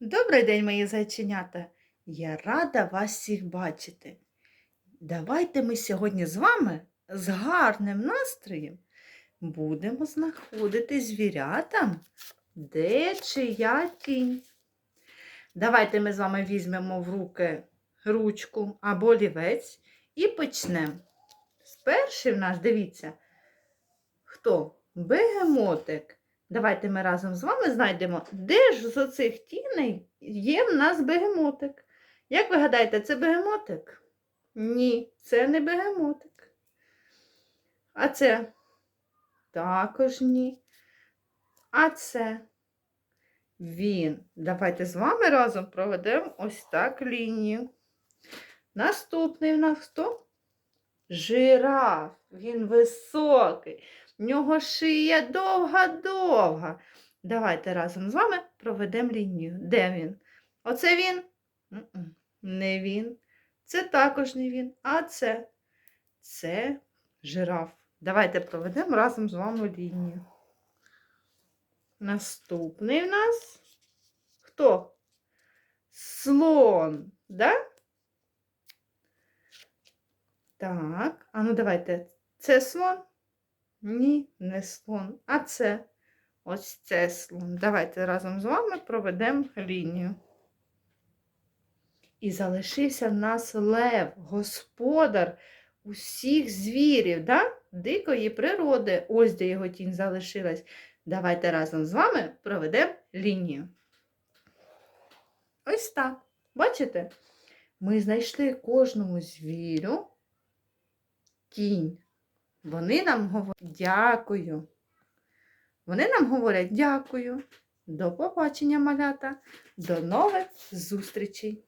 Добрий день, мої зайченята! Я рада вас всіх бачити. Давайте ми сьогодні з вами з гарним настроєм будемо знаходити звірятам, де чия тінь. Давайте ми з вами візьмемо в руки ручку або олівець і почнемо. Сперший в нас, дивіться, хто? Бегемотик. Давайте ми разом з вами знайдемо, де ж з оцих тіней є в нас бегемотик. Як ви гадаєте, це бегемотик? Ні, це не бегемотик. А це також ні. А це він. Давайте з вами разом проведемо ось так лінію. Наступний в нас хто? Жираф. Він високий. В нього шия довга-довга. Давайте разом з вами проведемо лінію. Де він? Оце він? Не він. Це також не він. А це? Це жираф. Давайте проведемо разом з вами лінію. Наступний в нас хто? Слон, да? Так, а ну давайте. Це слон? Ні, не слон. А це ось це слон. Давайте разом з вами проведемо лінію. І залишився в нас лев, господар усіх звірів, да? дикої природи. Ось де його тінь залишилась. Давайте разом з вами проведемо лінію. Ось так. Бачите? Ми знайшли кожному звірю тінь. Вони нам говорять дякую. Вони нам говорять дякую. До побачення, малята. До нових зустрічей!